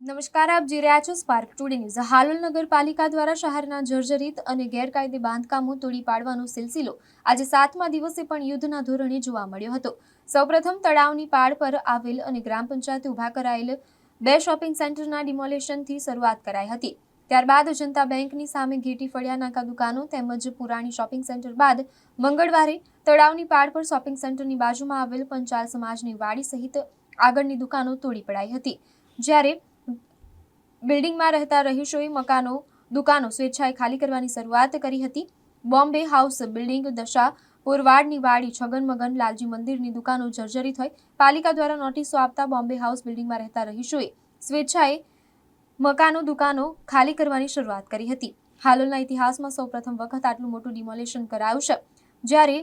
નમસ્કાર, આપ જોઈ રહ્યા છો સ્પાર્ક ટુડે ન્યૂઝ હાલોલ નગરપાલિકા દ્વારા શહેરના જર્જરિત અને ગેરકાયદે બાંધકામો તોડી પાડવાનો સિલસિલો આજે સાતમા દિવસે પણ યુદ્ધના ધોરણે જોવા મળ્યો હતો. સૌપ્રથમ તળાવની પાળ પર આવેલ અને ગ્રામ પંચાયતે ઊભા કરાયેલ બે શોપિંગ સેન્ટરના ડિમોલેશનથી શરૂઆત કરાઈ હતી. ત્યારબાદ જનતા બેંકની સામે ઘેટી ફળિયા નાકા દુકાનો તેમજ પુરાણી શોપિંગ સેન્ટર બાદ મંગળવારે તળાવની પાળ પર શોપિંગ સેન્ટરની બાજુમાં આવેલ પંચાલ સમાજની વાડી સહિત આગળની દુકાનો તોડી પડાઈ હતી. જ્યારે બિલ્ડિંગમાં રહેતા રહીશોએ મકાનો, દુકાનો સ્વેચ્છાએ ખાલી કરવાની શરૂઆત કરી હતી. બોમ્બે હાઉસ બિલ્ડિંગ દશા પુરવાડની વાડી છગન મગન લાલજી મંદિરની દુકાનો જર્જરિત હોય પાલિકા દ્વારા નોટિસો આપતા બોમ્બે હાઉસ બિલ્ડિંગમાં રહેતા રહીશોએ સ્વેચ્છાએ મકાનો, દુકાનો ખાલી કરવાની શરૂઆત કરી હતી. હાલોલના ઇતિહાસમાં સૌપ્રથમ વખત આટલું મોટું ડિમોલેશન કરાયું છે. જ્યારે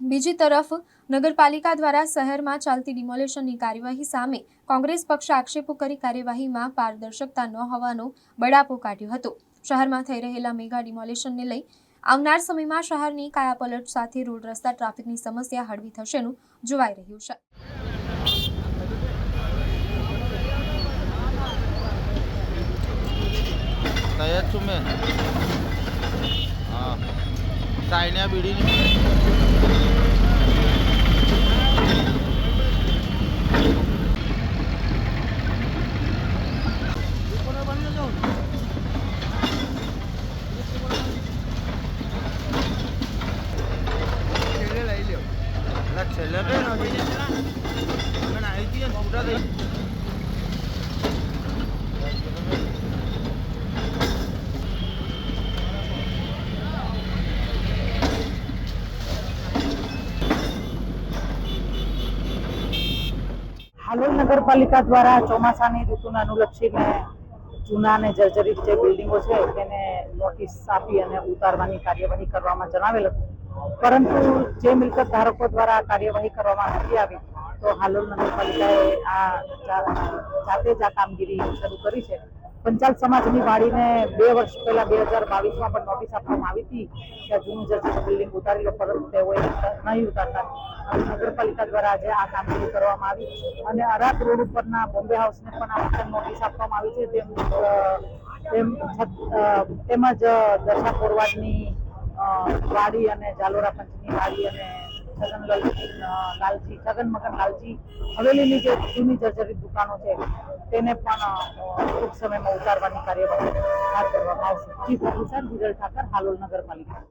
બીજી તરફ, નગરપાલિકા દ્વારા શહેરમાં ચાલતી ડિમોલેશનની કાર્યવાહી સામે કોંગ્રેસ પક્ષે આક્ષેપો કરી કાર્યવાહીમાં પારદર્શકતા ન હોવાનો બડાપો કાઢ્યો હતો. શહેરમાં થઈ રહેલા મેગા ડિમોલેશનને લઈ આવનાર સમયમાં શહેરની કાયાપલટ સાથે રોડ રસ્તા ટ્રાફિકની સમસ્યા હળવી થશેનું જોવાઈ રહ્યું છે. તૈયાર છું મેં. હા. ચાઇના બીડીની છેલ્લે કઈ નથી અમે આવી જઈએ ને છૂટા થઈ હાલોલ નગરપાલિકા દ્વારા ચોમાસાની ઋતુને અનુલક્ષીને જૂના અને જર્જરિત જે બિલ્ડિંગો છે તેને નોટિસ આપી અને ઉતારવાની કાર્યવાહી કરવામાં જણાવેલ હતું. પરંતુ જે મિલકત ધારકો દ્વારા કાર્યવાહી કરવામાં નથી આવી, તો હાલોલ નગરપાલિકાએ આ જાતે જ આ કામગીરી શરૂ કરી છે. પંચાલ સમાજની વાડીને બે વર્ષ પહેલા બે હજાર બાવીસમાં પણ નોટિસ આપવામાં આવી હતી કે જૂનું જર્જરિત બિલ્ડિંગ ઉતારી લો પરંતુ તેઓએ નહીં ઉતારતા. નગરપાલિકા દ્વારા આજે આ કામગીરી કરવામાં આવી અને અરાક રોડ ઉપરના બોમ્બે હાઉસને પણ આ વખતે નોટિસ આપવામાં આવી છે. તેમ તેમ તેમજ દશા કોરવાડની વાડી અને જાલોરા પંચની વાડી અને છગનલાલ અ, લાલજી છગન મગન લાલજી હવેલીની જે જૂની જર્જરિત દુકાનો છે તેને પણ ટૂંક સમયમાં ઉતારવાની કાર્યવાહી હાથ ધરવામાં આવશે. ચીફ ઓફિસર વિરલ ઠાકર હાલોલ નગરપાલિકા.